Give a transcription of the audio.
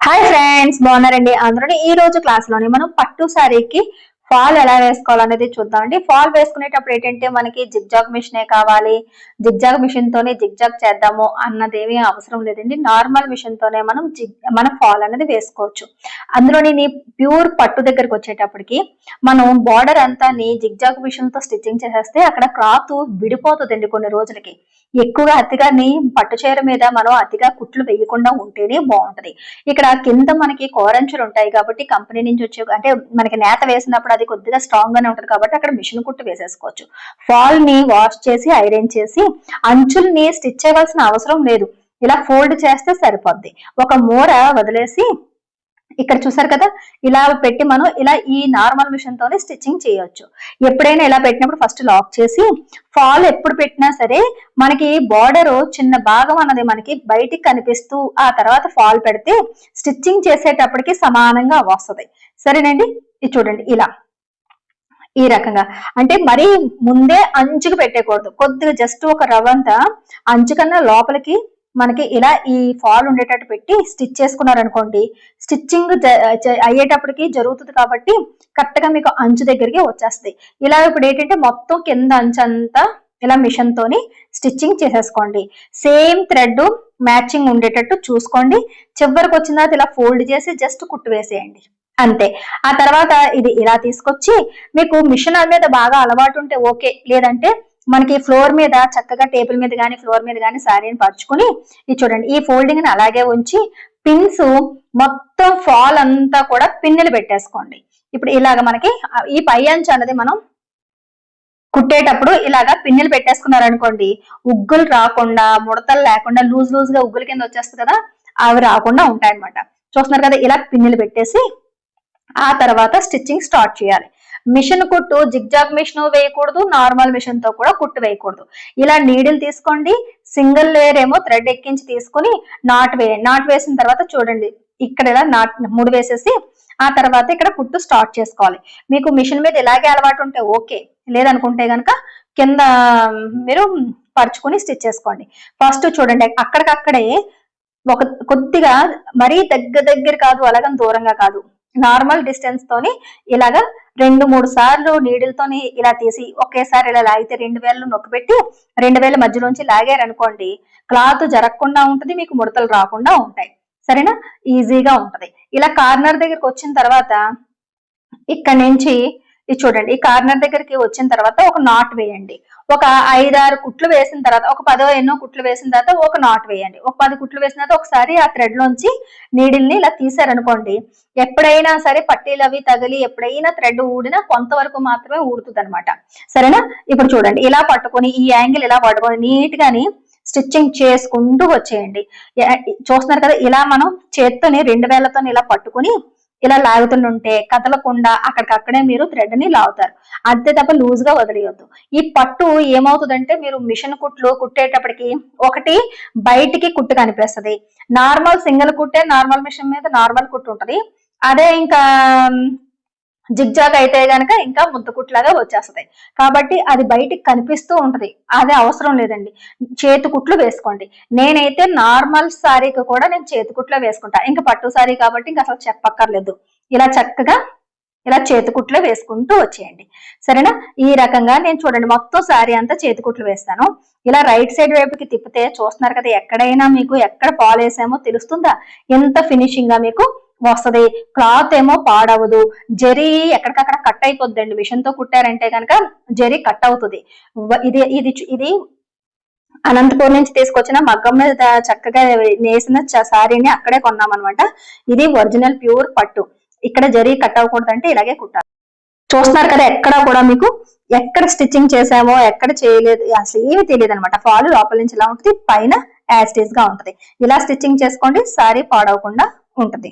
Hi friends బాగున్నారండి అందరూ. ఈ రోజు క్లాస్లోని మనం పట్టు శారీకి ఫాల్ ఎలా వేసుకోవాలనేది చూద్దామండి. ఫాల్ వేసుకునేటప్పుడు ఏంటంటే మనకి జిగ్జాగ్ మిషనే కావాలి? జిగ్జాగ్ మిషన్ తోనే జిగ్జాగ్ చేద్దాము అన్నదేమీ అవసరం లేదండి. నార్మల్ మిషన్ తోనే మనం జిగ్ మన ఫాల్ అనేది వేసుకోవచ్చు. అందులోని ప్యూర్ పట్టు దగ్గరకు వచ్చేటప్పటికి మనం బార్డర్ అంతా నీ జిగ్జాగ్ మిషన్తో స్టిచ్చింగ్ చేసేస్తే అక్కడ క్లాత్ విడిపోతుందండి కొన్ని రోజులకి. ఎక్కువగా అతిగా నీ పట్టు చీర మీద మనం అతిగా కుట్లు వేయకుండా ఉంటేనే బాగుంటది. ఇక్కడ కింద మనకి కోరంచులు ఉంటాయి కాబట్టి కంపెనీ నుంచి వచ్చే అంటే మనకి నేత వేసినప్పుడు అది కొద్దిగా స్ట్రాంగ్ గానే ఉంటది కాబట్టి అక్కడ మిషన్ కుట్టు వేసేసుకోవచ్చు. ఫాల్ని వాష్ చేసి ఐరన్ చేసి అంచుల్ని స్టిచ్ చేయవలసిన అవసరం లేదు. ఇలా ఫోల్డ్ చేస్తే సరిపోద్ది. ఒక మూర వదిలేసి ఇక్కడ చూసారు కదా ఇలా పెట్టి మనం ఇలా ఈ నార్మల్ మిషన్ తోనే స్టిచ్చింగ్ చేయొచ్చు. ఎప్పుడైనా ఇలా పెట్టినప్పుడు ఫస్ట్ లాక్ చేసి ఫాల్ ఎప్పుడు పెట్టినా సరే మనకి బార్డర్ చిన్న భాగం అన్నది మనకి బయటికి కనిపిస్తూ ఆ తర్వాత ఫాల్ పెడితే స్టిచ్చింగ్ చేసేటప్పటికి సమానంగా వస్తుంది. సరేనండి? ఇది చూడండి ఇలా. ఈ రకంగా. అంటే మరీ ముందే అంచుకు పెట్టేయకూడదు. కొద్దిగా జస్ట్ ఒక రవ్వంతా అంచు కన్నా లోపలికి మనకి ఇలా ఈ ఫాల్ ఉండేటట్టు పెట్టి స్టిచ్ చేసుకున్నారనుకోండి స్టిచ్చింగ్ అయ్యేటప్పటికి జరుగుతుంది కాబట్టి కరెక్ట్గా మీకు అంచు దగ్గరికి వచ్చేస్తాయి. ఇలా ఇప్పుడు ఏంటంటే మొత్తం కింద అంచు అంతా ఇలా మిషన్ తోని స్టిచ్చింగ్ చేసేసుకోండి. సేమ్ థ్రెడ్ మ్యాచింగ్ ఉండేటట్టు చూసుకోండి. చివరికి వచ్చిన తర్వాత ఇలా ఫోల్డ్ చేసి జస్ట్ కుట్టు వేసేయండి. అంతే. ఆ తర్వాత ఇది ఇలా తీసుకొచ్చి మీకు మిషన్ మీద బాగా అలవాటు ఉంటే ఓకే. లేదంటే మనకి ఫ్లోర్ మీద చక్కగా టేబుల్ మీద కానీ ఫ్లోర్ మీద కానీ శారీని పరుచుకుని ఇది చూడండి. ఈ ఫోల్డింగ్ని అలాగే ఉంచి పిన్స్ మొత్తం ఫాల్ అంతా కూడా పిన్నులు పెట్టేసుకోండి. ఇప్పుడు ఇలాగ మనకి ఈ పై అంచు అన్నది మనం కుట్టేటప్పుడు ఇలాగా పిన్నులు పెట్టేసుకున్నారనుకోండి ఉగ్గులు రాకుండా ముడతలు లేకుండా లూజ్ లూజ్గా ఉగ్గుల కింద వచ్చేస్తుంది కదా అవి రాకుండా ఉంటాయన్నమాట. చూస్తున్నారు కదా ఇలా పిన్నులు పెట్టేసి ఆ తర్వాత స్టిచ్చింగ్ స్టార్ట్ చేయాలి. మిషన్ కుట్టు జిగ్జాగ్ మిషన్ వేయకూడదు నార్మల్ మిషన్తో కూడా కుట్టు వేయకూడదు. ఇలా నీడిల్ తీసుకోండి సింగిల్ లేయర్ ఏమో థ్రెడ్ ఎక్కించి తీసుకుని నాట్ వేయండి నాట్ వేసిన తర్వాత చూడండి ఇక్కడ ఇలా నాట్ ముడి వేసేసి ఆ తర్వాత ఇక్కడ కుట్టు స్టార్ట్ చేసుకోవాలి. మీకు మిషన్ మీద ఇలాగే అలవాటు ఉంటే ఓకే లేదనుకుంటే గనక కింద మీరు పరుచుకుని స్టిచ్ చేసుకోండి. ఫస్ట్ చూడండి అక్కడికక్కడే ఒక కొద్దిగా మరీ దగ్గర దగ్గర కాదు అలాగని దూరంగా కాదు. నార్మల్ డిస్టెన్స్ తోని ఇలాగా రెండు మూడు సార్లు నీడిల్తోని ఇలా తీసి ఒకేసారి ఇలా లాగితే రెండు వేలు నొక్కి పెట్టి రెండు వేల మధ్యలోంచి లాగారనుకోండి క్లాత్ జరగకుండా ఉంటుంది మీకు ముడతలు రాకుండా ఉంటాయి. సరేనా? ఈజీగా ఉంటది. ఇలా కార్నర్ దగ్గరికి వచ్చిన తర్వాత ఇక్కడ నుంచి ఇది చూడండి ఈ కార్నర్ దగ్గరికి వచ్చిన తర్వాత ఒక నాట్ వేయండి. ఒక ఐదారు కుట్లు వేసిన తర్వాత ఒక పదో ఎన్నో కుట్లు వేసిన తర్వాత ఒక నాట్ వేయండి. ఒక పది కుట్లు వేసిన తర్వాత ఒకసారి ఆ థ్రెడ్ లోంచి నీడిల్ని ఇలా తీసారనుకోండి ఎప్పుడైనా సరే పట్టీలు అవి తగిలి ఎప్పుడైనా థ్రెడ్ ఊడినా కొంతవరకు మాత్రమే ఊడుతుంది అనమాట సరేనా? ఇప్పుడు చూడండి ఇలా పట్టుకొని ఈ యాంగిల్ ఇలా పట్టుకొని నీట్ గాని స్టిచ్చింగ్ చేసుకుంటూ వచ్చేయండి. చూస్తున్నారు కదా ఇలా మనం చేత్తోని రెండు వేలతో ఇలా పట్టుకుని ఇలా లాగుతుంటే కదలకుండా అక్కడికక్కడే మీరు థ్రెడ్ని లాగుతారు. అంతే తప్ప లూజ్గా వదిలేయొద్దు. ఈ పట్టు ఏమవుతుందంటే మీరు మిషన్ కుట్లు కుట్టేటప్పటికి ఒకటి బయటికి కుట్టు కనిపిస్తుంది. నార్మల్ సింగిల్ కుట్టే నార్మల్ మిషన్ మీద నార్మల్ కుట్టు ఉంటది అదే ఇంకా జిగ్జాగ్ అయితే గనక ఇంకా ముద్దకుట్లాగా వచ్చేస్తాయి కాబట్టి అది బయటికి కనిపిస్తూ ఉంటది. అదే అవసరం లేదండి. చేతికుట్లు వేసుకోండి. నేనైతే నార్మల్ శారీకి కూడా నేను చేతికుట్లో వేసుకుంటా. ఇంకా పట్టు శారీ కాబట్టి ఇంకా అసలు చెప్పక్కర్లేదు. ఇలా చక్కగా ఇలా చేతికుట్లో వేసుకుంటూ వచ్చేయండి. సరేనా? ఈ రకంగా నేను చూడండి. మొత్తం శారీ అంతా చేతికుట్లు వేస్తాను. ఇలా రైట్ సైడ్ వైపుకి తిప్పితే చూస్తున్నారు కదా ఎక్కడైనా మీకు ఎక్కడ పాలేసామో వేసామో తెలుస్తుందా? ఎంత ఫినిషింగ్గా మీకు వస్తుంది. క్లాత్ ఏమో పాడవదు. జరీ ఎక్కడికక్కడ కట్ అయిపోద్దండి. మిషన్తో కుట్టారంటే కనుక జరీ కట్ అవుతుంది. ఇది ఇది ఇది అనంతపూర్ నుంచి తీసుకొచ్చిన మగ్గం మీద చక్కగా నేసిన శారీని అక్కడే కొన్నామనమాట ఇది ఒరిజినల్ ప్యూర్ పట్టు. ఇక్కడ జరీ కట్ అవ్వకూడదు అంటే ఇలాగే కుట్టాలి. చూస్తున్నారు కదా ఎక్కడ కూడా మీకు ఎక్కడ స్టిచ్చింగ్ చేసామో ఎక్కడ చేయలేదు అసలు ఏమి తెలియదు అనమాట ఫాల్ లోపల నుంచి ఇలా ఉంటుంది పైన యాస్టేజ్గా ఉంటుంది. ఇలా స్టిచ్చింగ్ చేసుకోండి సారీ పాడవకుండా ఉంటుంది.